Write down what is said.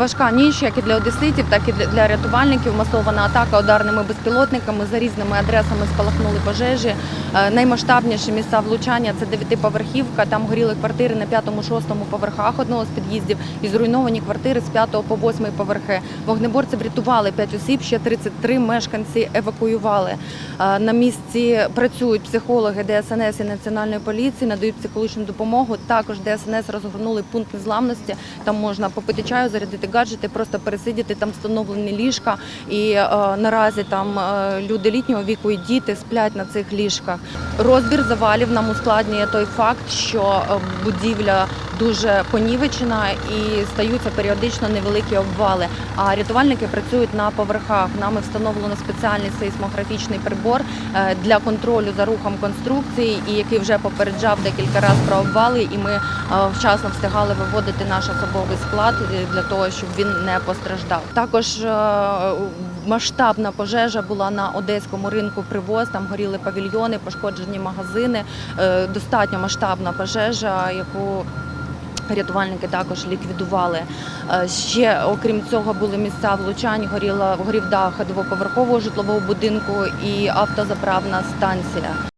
Важка ніч, як і для одеситів, так і для- рятувальників. Масована атака ударними безпілотниками за різними адресами спалахнули пожежі. Е, Наймасштабніші місця влучання це дев'ятиповерхівка. Там горіли квартири на п'ятому-шостому поверхах одного з під'їздів і зруйновані квартири з п'ятого по восьмий поверхи. Вогнеборці врятували 5 осіб, ще 33 мешканці евакуювали. Е, На місці працюють психологи ДСНС і Національної поліції, надають психологічну допомогу. Також ДСНС розгорнули пункт незламності. Там можна попити чаю, зарядити гаджети, просто пересидіти. Там встановлені ліжка. І е, наразі там е, люди літнього віку і діти сплять на цих ліжках. Розбір завалів нам ускладнює той факт, що е, будівля дуже понівечена і стаються періодично невеликі обвали. А рятувальники працюють на поверхах. Нами встановлено спеціальний сейсмографічний прибор е, для контролю за рухом конструкції, і який вже попереджав декілька разів про обвали. І ми е, вчасно встигали виводити наш особовий склад е, для того, щоб він не постраждав. Також масштабна пожежа була на одеському ринку привоз. Там горіли павільйони, пошкоджені магазини. Достатньо масштабна пожежа, яку Рятувальники також ліквідували. Е, Ще окрім цього були місця влучань. Горіла горів дах двоповерхового житлового будинку і автозаправна станція.